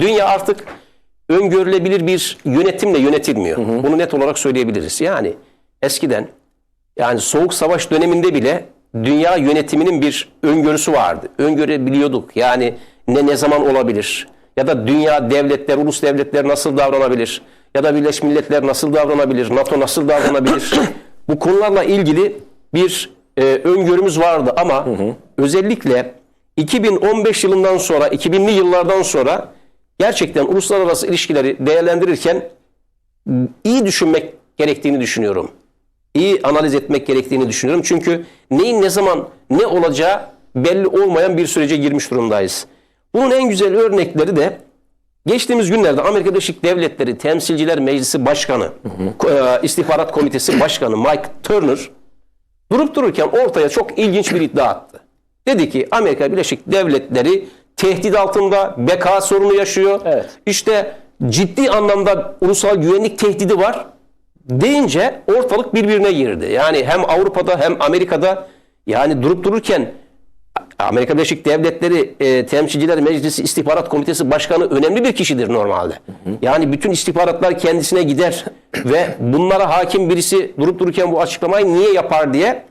Dünya artık öngörülebilir bir yönetimle yönetilmiyor. Bunu net olarak söyleyebiliriz. Yani eskiden yani soğuk savaş döneminde bile dünya yönetiminin bir öngörüsü vardı. Öngörebiliyorduk. Yani ne ne zaman olabilir? Ya da dünya devletler, ulus devletler nasıl davranabilir? Ya da Birleşmiş Milletler nasıl davranabilir? NATO nasıl davranabilir? Bu konularla ilgili bir e, öngörümüz vardı ama özellikle 2015 yılından sonra, 2000'li yıllardan sonra gerçekten uluslararası ilişkileri değerlendirirken iyi düşünmek gerektiğini düşünüyorum. İyi analiz etmek gerektiğini düşünüyorum. Çünkü neyin ne zaman ne olacağı belli olmayan bir sürece girmiş durumdayız. Bunun en güzel örnekleri de geçtiğimiz günlerde Amerika Birleşik Devletleri Temsilciler Meclisi Başkanı, e, İstihbarat Komitesi Başkanı Mike Turner durup dururken ortaya çok ilginç bir iddia attı. Dedi ki Amerika Birleşik Devletleri tehdit altında, beka sorunu yaşıyor. Evet. İşte ciddi anlamda ulusal güvenlik tehdidi var deyince ortalık birbirine girdi. Yani hem Avrupa'da hem Amerika'da yani durup dururken Amerika Birleşik Devletleri e, Temsilciler Meclisi İstihbarat Komitesi Başkanı önemli bir kişidir normalde. Yani bütün istihbaratlar kendisine gider ve bunlara hakim birisi durup dururken bu açıklamayı niye yapar diye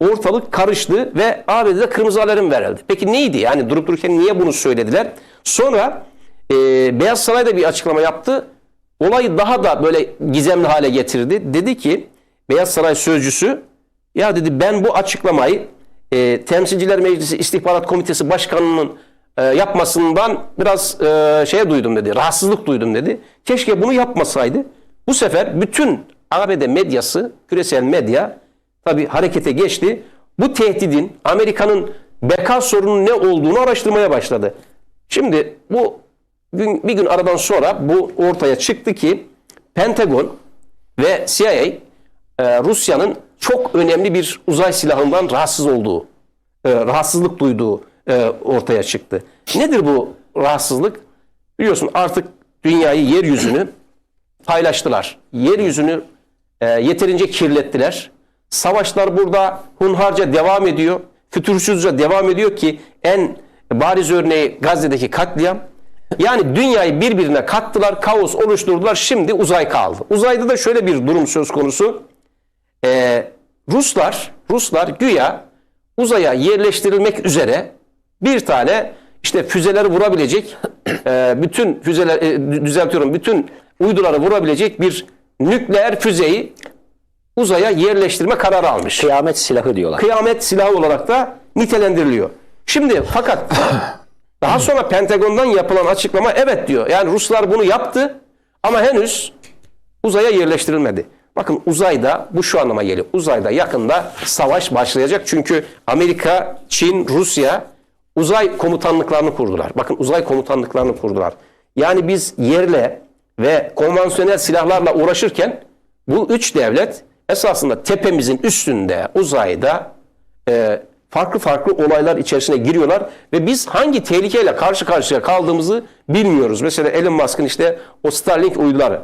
ortalık karıştı ve ABD'de kırmızı alarm verildi. Peki neydi? Yani durup dururken niye bunu söylediler? Sonra e, Beyaz Saray da bir açıklama yaptı. Olayı daha da böyle gizemli hale getirdi. Dedi ki Beyaz Saray sözcüsü ya dedi ben bu açıklamayı e, Temsilciler Meclisi İstihbarat Komitesi Başkanı'nın e, yapmasından biraz e, şeye duydum dedi. Rahatsızlık duydum dedi. Keşke bunu yapmasaydı. Bu sefer bütün ABD medyası, küresel medya tabi harekete geçti. Bu tehdidin Amerika'nın beka sorunun ne olduğunu araştırmaya başladı. Şimdi bu gün, bir gün aradan sonra bu ortaya çıktı ki Pentagon ve CIA e, Rusya'nın çok önemli bir uzay silahından rahatsız olduğu, e, rahatsızlık duyduğu e, ortaya çıktı. Nedir bu rahatsızlık? Biliyorsun artık dünyayı, yeryüzünü paylaştılar. Yeryüzünü e, yeterince kirlettiler. Savaşlar burada hunharca devam ediyor. Fütursuzca devam ediyor ki en bariz örneği Gazze'deki katliam. Yani dünyayı birbirine kattılar, kaos oluşturdular. Şimdi uzay kaldı. Uzayda da şöyle bir durum söz konusu. Ee, Ruslar, Ruslar güya uzaya yerleştirilmek üzere bir tane işte füzeleri vurabilecek, e, bütün füzeler, e, düzeltiyorum, bütün uyduları vurabilecek bir nükleer füzeyi uzaya yerleştirme kararı almış. Kıyamet silahı diyorlar. Kıyamet silahı olarak da nitelendiriliyor. Şimdi fakat daha sonra Pentagon'dan yapılan açıklama evet diyor. Yani Ruslar bunu yaptı ama henüz uzaya yerleştirilmedi. Bakın uzayda bu şu anlama geliyor. Uzayda yakında savaş başlayacak. Çünkü Amerika, Çin, Rusya uzay komutanlıklarını kurdular. Bakın uzay komutanlıklarını kurdular. Yani biz yerle ve konvansiyonel silahlarla uğraşırken bu üç devlet esasında tepemizin üstünde uzayda e, farklı farklı olaylar içerisine giriyorlar ve biz hangi tehlikeyle karşı karşıya kaldığımızı bilmiyoruz. Mesela Elon Musk'ın işte o Starlink uyduları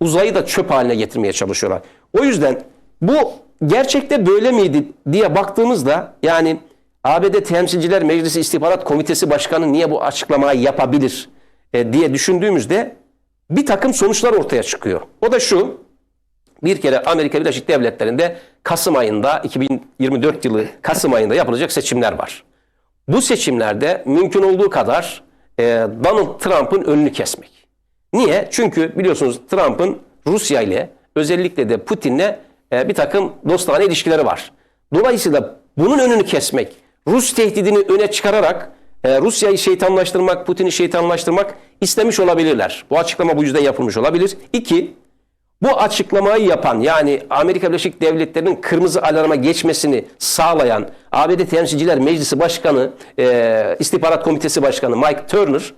uzayı da çöp haline getirmeye çalışıyorlar. O yüzden bu gerçekte böyle miydi diye baktığımızda yani ABD Temsilciler Meclisi İstihbarat Komitesi Başkanı niye bu açıklamayı yapabilir e, diye düşündüğümüzde bir takım sonuçlar ortaya çıkıyor. O da şu bir kere Amerika Birleşik Devletleri'nde Kasım ayında 2024 yılı Kasım ayında yapılacak seçimler var. Bu seçimlerde mümkün olduğu kadar e, Donald Trump'ın önünü kesmek. Niye? Çünkü biliyorsunuz Trump'ın Rusya ile özellikle de Putin'le e, bir takım dostane ilişkileri var. Dolayısıyla bunun önünü kesmek, Rus tehdidini öne çıkararak e, Rusya'yı şeytanlaştırmak, Putin'i şeytanlaştırmak istemiş olabilirler. Bu açıklama bu yüzden yapılmış olabilir. İki, bu açıklamayı yapan yani Amerika Birleşik Devletleri'nin kırmızı alarma geçmesini sağlayan ABD Temsilciler Meclisi Başkanı, e, İstihbarat Komitesi Başkanı Mike Turner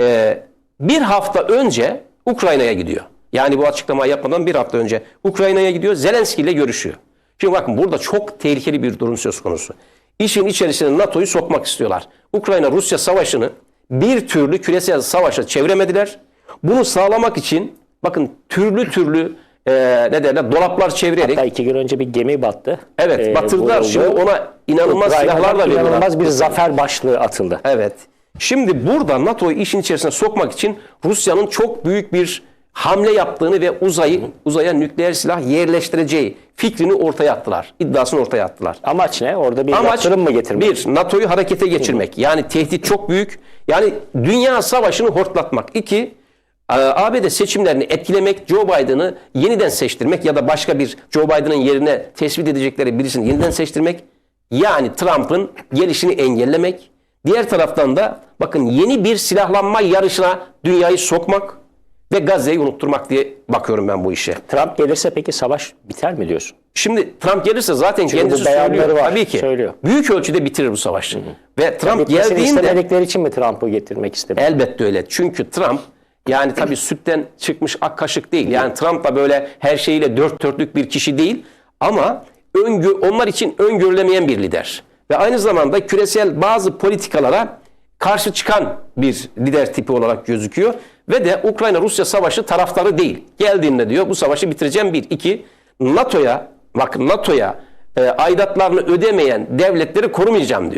e, bir hafta önce Ukrayna'ya gidiyor. Yani bu açıklamayı yapmadan bir hafta önce Ukrayna'ya gidiyor. Zelenski ile görüşüyor. Şimdi bakın burada çok tehlikeli bir durum söz konusu. İşin içerisine NATO'yu sokmak istiyorlar. Ukrayna-Rusya savaşını bir türlü küresel savaşa çeviremediler. Bunu sağlamak için bakın türlü türlü e, ne derler dolaplar çevirerek Hatta iki gün önce bir gemi battı. evet Ee, batırdılar. Şimdi ona inanılmaz Ukrayna'dan silahlarla veriyorlar. inanılmaz bir zafer başlığı atıldı. Evet. Şimdi burada NATO'yu işin içerisine sokmak için Rusya'nın çok büyük bir hamle yaptığını ve uzayı uzaya nükleer silah yerleştireceği fikrini ortaya attılar. İddiasını ortaya attılar. Amaç ne? Orada bir Amaç yaptırım mı getirmek? bir NATO'yu harekete geçirmek. Yani tehdit çok büyük. Yani dünya savaşını hortlatmak. İki ABD seçimlerini etkilemek, Joe Biden'ı yeniden seçtirmek ya da başka bir Joe Biden'ın yerine tespit edecekleri birisini yeniden seçtirmek. Yani Trump'ın gelişini engellemek. Diğer taraftan da bakın yeni bir silahlanma yarışına dünyayı sokmak ve Gazze'yi unutturmak diye bakıyorum ben bu işe. Trump gelirse peki savaş biter mi diyorsun? Şimdi Trump gelirse zaten kendisi bu beyanları söylüyor. var, Tabii ki. söylüyor. Büyük ölçüde bitirir bu savaşı. Ve Trump Bitmesini geldiğinde istemedikleri için mi Trump'ı getirmek istemiyor? elbette öyle. Çünkü Trump yani tabii sütten çıkmış ak kaşık değil. Yani Trump da böyle her şeyiyle dört dörtlük bir kişi değil. Ama öngö onlar için öngörülemeyen bir lider. Ve aynı zamanda küresel bazı politikalara karşı çıkan bir lider tipi olarak gözüküyor. Ve de Ukrayna-Rusya savaşı taraftarı değil. Geldiğinde diyor bu savaşı bitireceğim bir. iki NATO'ya bakın NATO'ya e, aidatlarını ödemeyen devletleri korumayacağım diyor.